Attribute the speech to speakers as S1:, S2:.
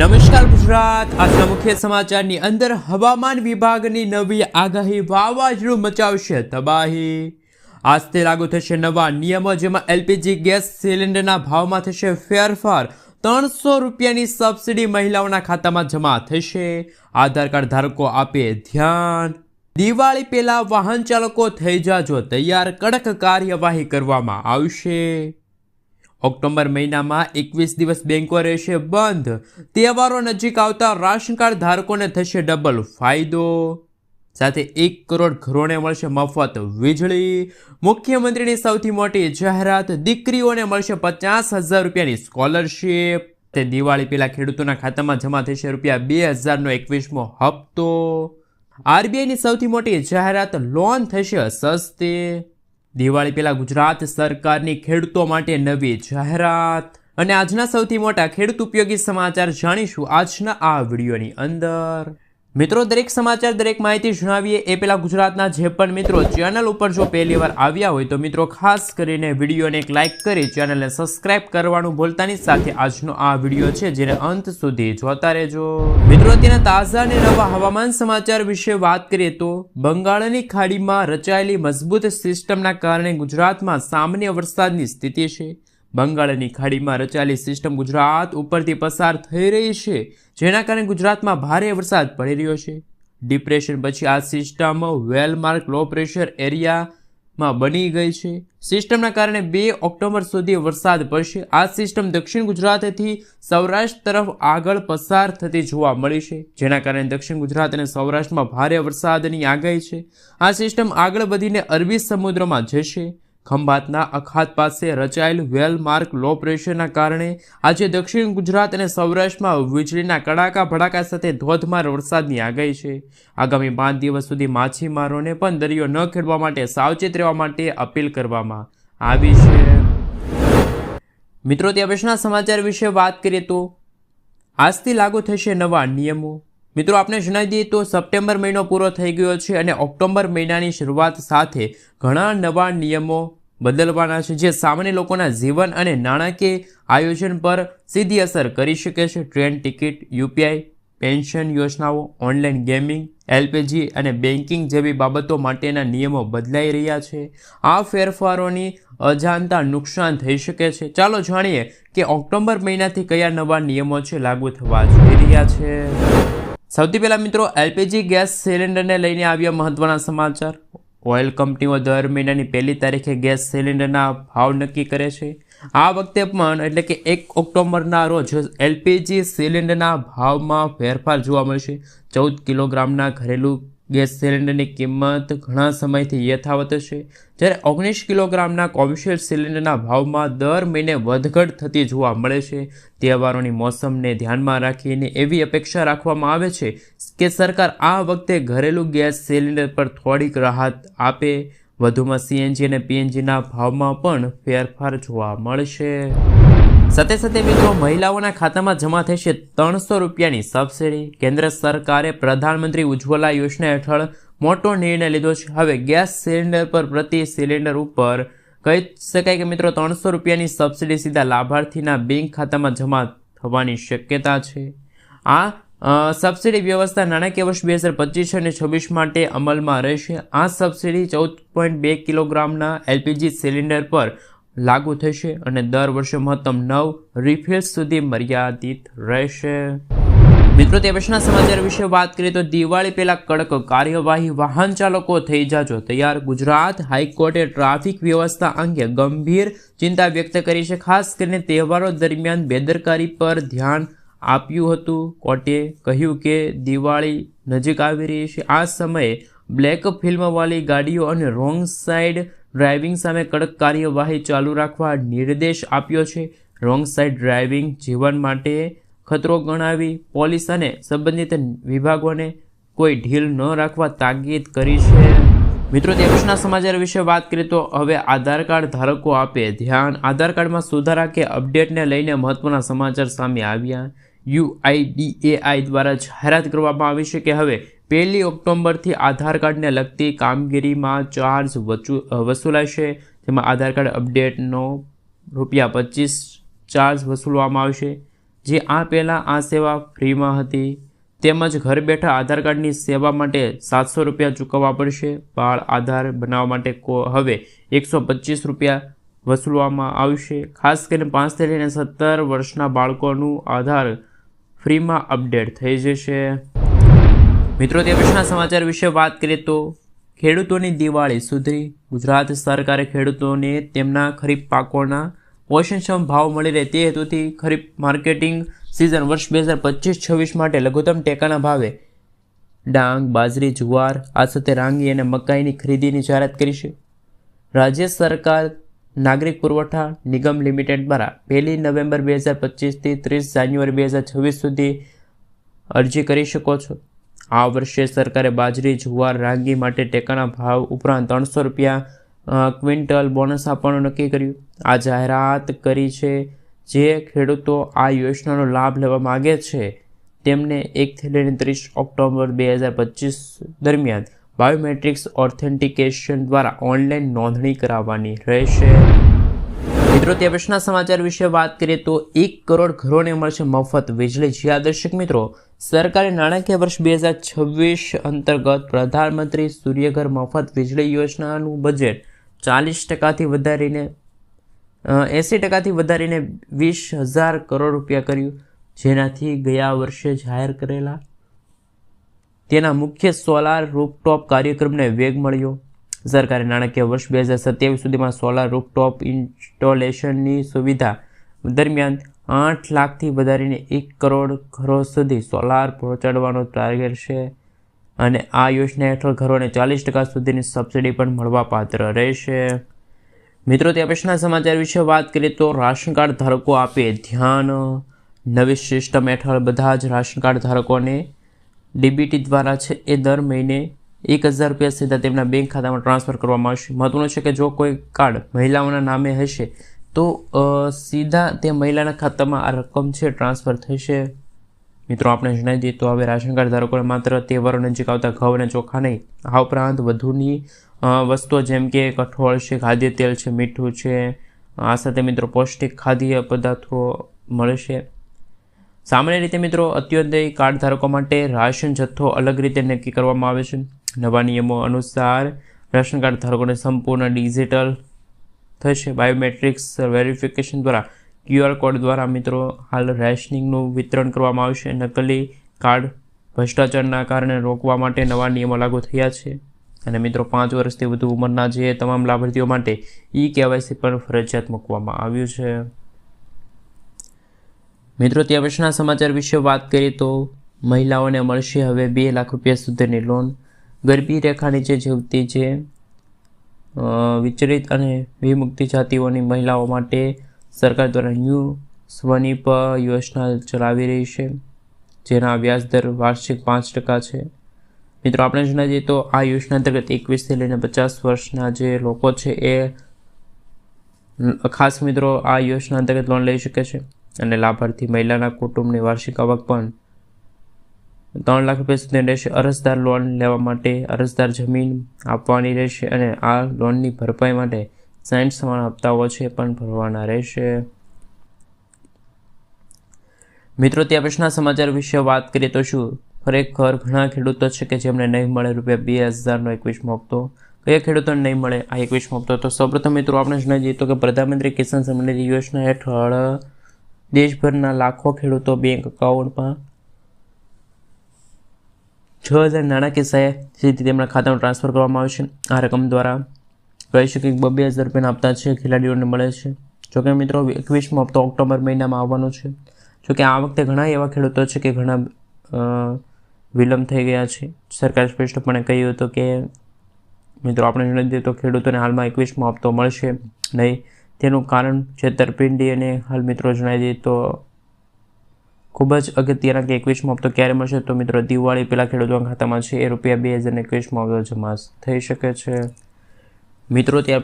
S1: નમસ્કાર ગુજરાત. આજના મુખ્ય સમાચારની અંદર હવામાન વિભાગની નવી આગાહી વાવાઝોડું મચાવશે તબાહી. આજથી લાગુ થશે નવા નિયમો, જેમાં એલપીજી ગેસ સિલિન્ડરના ભાવમાં થશે ફેરફાર. ત્રણસો રૂપિયાની સબસિડી મહિલાઓના ખાતામાં જમા થશે. આધાર કાર્ડ ધારકો આપે ધ્યાન. દિવાળી પહેલા વાહન ચાલકો થઈ જાજો તૈયાર. કડક કાર્યવાહી કરવામાં આવશે. ઓક્ટોબર મહિનામાં એકવીસ દિવસ બેંકો રહેશે બંધ. તહેવારો નજીક આવતા રાશન કાર્ડ ધારકોને થશે ડબલ ફાયદો. સાથે એક કરોડ ઘરોને મળશે મફત વીજળી. મુખ્યમંત્રીની સૌથી મોટી જાહેરાત, દીકરીઓને મળશે પચાસ હજાર રૂપિયાની સ્કોલરશીપ તે દિવાળી પહેલાં ખેડૂતોના ખાતામાં જમા થશે રૂપિયા બે હજારનો એકવીસમો હપ્તો. આરબીઆઈની સૌથી મોટી જાહેરાત, લોન થશે સસ્તી. દિવાળી પહેલાં ગુજરાત સરકારની ખેડૂતો માટે નવી જાહેરાત. અને આજના સૌથી મોટા ખેડૂત ઉપયોગી સમાચાર જાણીશું આજના આ વિડીયોની અંદર. મિત્રો, દરેક સમાચાર, દરેક માહિતી જણાવીએ. એ પહેલાં ગુજરાતના જે પણ મિત્રો ચેનલ ઉપર જો પહેલી વાર આવ્યા હોય તો મિત્રો, ખાસ કરીને વિડીયોને એક લાઇક કરી ચેનલને સબસ્ક્રાઇબ કરવાનું ભૂલતાની સાથે આજનો આ વીડિયો છે, જેને અંત સુધી જોતા રહેજો. મિત્રો તેના તાજા અને નવા હવામાન સમાચાર વિશે વાત કરીએ તો બંગાળની ખાડીમાં રચાયેલી મજબૂત સિસ્ટમના કારણે ગુજરાતમાં સામાન્ય વરસાદની સ્થિતિ છે. બંગાળની ખાડીમાં રચાયેલી સિસ્ટમ ગુજરાત ઉપરથી પસાર થઈ રહી છે, જેના કારણે ગુજરાતમાં ભારે વરસાદ પડી રહ્યો છે. ડિપ્રેશન પછી આ સિસ્ટમ વેલમાર્ક લો પ્રેશર એરિયામાં બની ગઈ છે. સિસ્ટમના કારણે બે ઓક્ટોબર સુધી વરસાદ પડશે. આ સિસ્ટમ દક્ષિણ ગુજરાતથી સૌરાષ્ટ્ર તરફ આગળ પસાર થતી જોવા મળી છે, જેના કારણે દક્ષિણ ગુજરાત અને સૌરાષ્ટ્રમાં ભારે વરસાદની આગાહી છે. આ સિસ્ટમ આગળ વધીને અરબી સમુદ્રમાં જશે. ખંભાતના અખાત પાસે રચાયેલ વેલ માર્ક લો પ્રેશરના કારણે આજે દક્ષિણ ગુજરાત અને સૌરાષ્ટ્રમાં વીજળીના કડાકા ભડાકા સાથે ધોધમાર વરસાદની આગાહી છે. આગામી પાંચ દિવસ સુધી માછીમારોને પણ દરિયો ન ખેડવા માટે સાવચેત રહેવા માટે અપીલ કરવામાં આવી છે. મિત્રો ત્યાં પછીના સમાચાર વિશે વાત કરીએ તો આજથી લાગુ થશે નવા નિયમો. મિત્રો આપણે જણાવી દઈએ તો સપ્ટેમ્બર મહિનો પૂરો થઈ ગયો છે અને ઓક્ટોબર મહિનાની શરૂઆત સાથે ઘણા નવા નિયમો બદલવાના છે, જે સામાન્ય લોકોના જીવન અને નાણાકીય આયોજન પર સીધી અસર કરી શકે છે. ટ્રેન ટિકિટ યુપીઆઈ પેન્શન યોજનાઓ, ઓનલાઈન ગેમિંગ એલપીજી અને બેન્કિંગ જેવી બાબતો માટેના નિયમો બદલાઈ રહ્યા છે. આ ફેરફારોની અજાણતા નુકસાન થઈ શકે છે. ચાલો જાણીએ કે ઓક્ટોબર મહિનાથી કયા નવા નિયમો છે લાગુ થવા જઈ રહ્યા છે. સૌથી પહેલાં મિત્રો, એલપીજી ગેસ સિલિન્ડરને લઈને આવ્યા મહત્ત્વના સમાચાર. ઓઇલ કંપનીઓ દર મહિનાની પહેલી તારીખે ગેસ સિલિન્ડરના ભાવ નક્કી કરે છે. આ વખતે પણ, એટલે કે એક ઓક્ટોબરના રોજ, એલપીજી સિલિન્ડરના ભાવમાં ફેરફાર જોવા મળશે. ચૌદ કિલોગ્રામના ઘરેલું ગેસ સિલિન્ડરની કિંમત ઘણા સમયથી યથાવત છે. જ્યારે ઓગણીસ કિલોગ્રામના કોમર્શિયલ સિલિન્ડરના ભાવમાં દર મહિને વધઘટ થતી જોવા મળે છે. તહેવારોની મોસમને ધ્યાનમાં રાખીને એવી અપેક્ષા રાખવામાં આવે છે કે સરકાર આ વખતે ઘરેલું ગેસ સિલિન્ડર પર થોડીક રાહત આપે. વધુમાં સીએનજી અને પીએનજીના ભાવમાં પણ ફેરફાર જોવા મળશે. સાથે સાથે મિત્રો, મહિલાઓના ખાતામાં જમા થશે ત્રણસો રૂપિયાની સબસિડી. કેન્દ્ર સરકારે પ્રધાનમંત્રી ઉજ્જવલા યોજના હેઠળ મોટો નિર્ણય લીધો છે. હવે ગેસ સિલિન્ડર પર પ્રતિ સિલિન્ડર ઉપર કહી શકાય કે મિત્રો, ત્રણસો રૂપિયાની સબસિડી સીધા લાભાર્થીના બેંક ખાતામાં જમા થવાની શક્યતા છે. આ સબસિડી વ્યવસ્થા નાણાકીય વર્ષ બે હજાર પચીસ અને છવ્વીસ માટે અમલમાં રહેશે. આ સબસિડી ચૌદ પોઈન્ટ બે કિલોગ્રામના એલપીજી સિલિન્ડર પર લાગુ થશે અને દર વર્ષે મહત્તમ નવ રિફિલ્સ સુધી મર્યાદિત રહેશે. મિત્રો, તે પછીના સમાચાર વિશે વાત કરીએ તો દિવાળી પહેલાં કડક કાર્યવાહી વાહન ચાલકો થઈ જાજો તૈયાર. ગુજરાત હાઈકોર્ટે ટ્રાફિક વ્યવસ્થા અંગે ગંભીર ચિંતા વ્યક્ત કરી છે, ખાસ કરીને તહેવારો દરમિયાન બેદરકારી પર ધ્યાન આપ્યું હતું. કોર્ટે કહ્યું કે દિવાળી નજીક આવી રહી છે. આ સમયે બ્લેક ફિલ્મવાળી ગાડીઓ અને રોંગ સાઈડ ડ્રાઇવિંગ સામે કડક કાર્યવાહી ચાલુ રાખવા નિર્દેશ આપ્યો છે. રોંગ સાઈડ ડ્રાઇવિંગ જીવન માટે ખતરો ગણાવી પોલીસ અને સંબંધિત વિભાગોને કોઈ ઢીલ ન રાખવા તાકીદ કરી છે. મિત્રો પછીના સમાચાર વિશે વાત કરીએ તો હવે આધાર કાર્ડ ધારકો આપે ધ્યાન. આધાર કાર્ડમાં સુધારા કે અપડેટને લઈને મહત્વના સમાચાર સામે આવ્યા. યુઆઈડીએઆઈ દ્વારા જાહેરાત કરવામાં આવી છે કે હવે પહેલી ઓક્ટોબરથી આધાર કાર્ડને લગતી કામગીરીમાં ચાર્જ વસૂલાશે. જેમાં આધાર કાર્ડ અપડેટનો રૂપિયા પચીસ ચાર્જ વસૂલવામાં આવશે. જે આ પહેલાં આ સેવા ફ્રીમાં હતી. તેમજ ઘર બેઠા આધાર કાર્ડની સેવા માટે સાતસો રૂપિયા ચૂકવવા પડશે. બાળ આધાર બનાવવા માટે હવે એકસો પચીસ રૂપિયા વસૂલવામાં આવશે. ખાસ કરીને પાંચથી લઈને સત્તર વર્ષના બાળકોનું આધાર ફ્રીમાં અપડેટ થઈ જશે. મિત્રો, તે પછીના સમાચાર વિશે વાત કરીએ તો ખેડૂતોની દિવાળી સુધરી. ગુજરાત સરકારે ખેડૂતોને તેમના ખરીફ પાકોના પોષણક્ષમ ભાવ મળી રહે તે હેતુથી ખરીફ માર્કેટિંગ સિઝન વર્ષ બે હજાર પચીસ છવ્વીસ માટે લઘુત્તમ ટેકાના ભાવે ડાંગ, બાજરી, જુવાર આ સાથે રાંગી અને મકાઈની ખરીદીની જાહેરાત કરી છે. રાજ્ય સરકાર નાગરિક પુરવઠા નિગમ લિમિટેડ દ્વારા પહેલી નવેમ્બર બે હજાર પચીસથી ત્રીસ જાન્યુઆરી બે હજાર છવ્વીસ સુધી અરજી કરી શકો છો. આ વર્ષે સરકારે બાજરી, જુવાર, રાંગી માટે ટેકાના ભાવ ઉપરાંત ત્રણસો રૂપિયા ક્વિન્ટલ બોનસ આપવાનું નક્કી કર્યું. આ જાહેરાત કરી છે જે ખેડૂતો આ યોજનાનો લાભ લેવા માગે છે. તેમને એકથી લઈને ત્રીસ ઓક્ટોબર બે હજાર પચીસ દરમિયાન બાયોમેટ્રિક્સ ઓથેન્ટિકેશન દ્વારા ઓનલાઈન નોંધણી કરાવવાની રહેશે. મિત્રો, તે પછીના સમાચાર વિશે વાત કરીએ તો એક કરોડ ઘરોને મળશે મફત વીજળી. જ્યાં દર્શક મિત્રો, સરકારે નાણાકીય વર્ષ બે હજાર છવ્વીસ અંતર્ગત પ્રધાનમંત્રી સૂર્યઘર મફત વીજળી યોજનાનું બજેટ ચાલીસ ટકાથી વધારીને એંસી ટકાથી વધારીને વીસ હજાર કરોડ રૂપિયા કર્યું. જેનાથી ગયા વર્ષે જાહેર કરેલા તેના મુખ્ય સોલાર રૂપટોપ કાર્યક્રમને વેગ મળ્યો. સરકારે નાણાકીય વર્ષ બે હજાર સત્યાવીસ સુધીમાં સોલાર રૂપટોપ ઇન્સ્ટોલેશનની સુવિધા દરમિયાન આઠ લાખથી વધારીને એક કરોડ ઘરો સુધી સોલાર પહોંચાડવાનો ટાર્ગેટ છે. અને આ યોજના હેઠળ ઘરોને ચાલીસ ટકા સુધીની સબસિડી પણ મળવાપાત્ર રહેશે. મિત્રો ત્યાં પછીના સમાચાર વિશે વાત કરીએ તો રાશન કાર્ડ ધારકો આપે ધ્યાન. નવી સિસ્ટમ હેઠળ બધા જ રાશન કાર્ડ ધારકોને ડીબીટી દ્વારા છે એ દર મહિને એક હજાર રૂપિયા સીધા તેમના બેંક ખાતામાં ટ્રાન્સફર કરવામાં આવશે. મહત્વનું છે કે જો કોઈ કાર્ડ મહિલાઓના નામે હશે, તો સીધા તે મહિલાના ખાતામાં આ રકમ છે ટ્રાન્સફર થશે. મિત્રો, આપણે જણાવી દઈએ તો હવે રાશન કાર્ડ ધારકોને માત્ર તહેવારો નજીક આવતા ઘઉં અને ચોખા નહીં, આ ઉપરાંત વધુની વસ્તુઓ જેમ કે કઠોળ છે, ખાદ્ય તેલ છે, મીઠું છે, આ સાથે મિત્રો પૌષ્ટિક ખાદ્ય પદાર્થો મળશે. સામાન્ય રીતે મિત્રો અત્યોદય કાર્ડ ધારકો માટે રાશન જથ્થો અલગ રીતે નક્કી કરવામાં આવે છે. નવા નિયમો અનુસાર રેશન કાર્ડ ધારકોને સંપૂર્ણ ડિજિટલ થશે. બાયોમેટ્રિક્સ વેરિફિકેશન દ્વારા ક્યુઆર કોડ દ્વારા મિત્રો હાલ રેશનિંગનું વિતરણ કરવામાં આવશે નકલી કાર્ડ ભ્રષ્ટાચારના કારણે રોકવા માટે નવા નિયમો લાગુ થયા છે. અને મિત્રો, પાંચ વર્ષથી વધુ ઉંમરના જે તમામ લાભાર્થીઓ માટે ઈ કેવાયસી પણ ફરજિયાત મૂકવામાં આવ્યું છે. મિત્રો ત્યાં પછીના સમાચાર વિશે વાત કરીએ તો મહિલાઓને મળશે હવે બે લાખ રૂપિયા સુધીની લોન. ગરબી રેખા નીચે જીવતી છે. વિચલિત અને વિમુક્તિ જાતિઓની મહિલાઓ માટે સરકાર દ્વારા ન્યૂ સ્વનિપ યોજના ચલાવી રહી છે, જેના વ્યાજદર વાર્ષિક પાંચ ટકા છે. મિત્રો, આપણે જણાવીએ તો આ યોજના અંતર્ગત એકવીસથી લઈને પચાસ વર્ષના જે લોકો છે એ ખાસ મિત્રો આ યોજના અંતર્ગત લોન લઈ શકે છે અને લાભાર્થી મહિલાના કુટુંબની વાર્ષિક આવક પણ ત્રણ લાખ રૂપિયા સુધી રહેશે. અરજદાર લોન લેવા માટે અરજદાર જમીન આપવાની રહેશે અને આ લોનની ભરપાઈ માટે સાઠ સમાન હપ્તાઓ છે પણ ભરવાના રહેશે. મિત્રો ત્યાં પછીના સમાચાર વિશે વાત કરીએ તો શું? ખરેખર ઘણા ખેડૂતો છે કે જેમને નહીં મળે રૂપિયા બે હજારનો એકવીસમો હપ્તો કયા ખેડૂતોને નહીં મળે આ એકવીસમો હપ્તો તો સૌપ્રથમ મિત્રો, આપણે જણાવી દઈએ તો કે પ્રધાનમંત્રી કિસાન સન્માન યોજના હેઠળ દેશભરના લાખો ખેડૂતો બેંક એકાઉન્ટમાં છ હજાર નાણાકીય સહાય સીધી તેમના ખાતામાં ટ્રાન્સફર કરવામાં આવે છે આ રકમ દ્વારા કહી શકીએ કે બે હજાર રૂપિયાના આપતા છે, ખેલાડીઓને મળે છે. જોકે મિત્રો, એકવીસમો હપ્તો ઓક્ટોબર મહિનામાં આવવાનો છે. જોકે આ વખતે ઘણા એવા ખેડૂતો છે કે ઘણા વિલંબ થઈ ગયા છે. સરકારે સ્પષ્ટપણે કહ્યું હતું કે, મિત્રો, આપણે જણાવી દઈએ તો ખેડૂતોને હાલમાં એકવીસમો હપ્તો મળશે નહીં. તેનું કારણ છેતરપિંડી અને હાલ મિત્રો જણાવી દઈએ તો ખૂબ જ અગત્યના કે એકવીસમો હપ્તો ક્યારે મળશે તો મિત્રો દિવાળી પહેલાં ખેડૂતોના ખાતામાં છે એ રૂપિયા બે હજાર એકવીસમો હપ્તો જમા થઈ શકે છે. મિત્રો, ત્યાર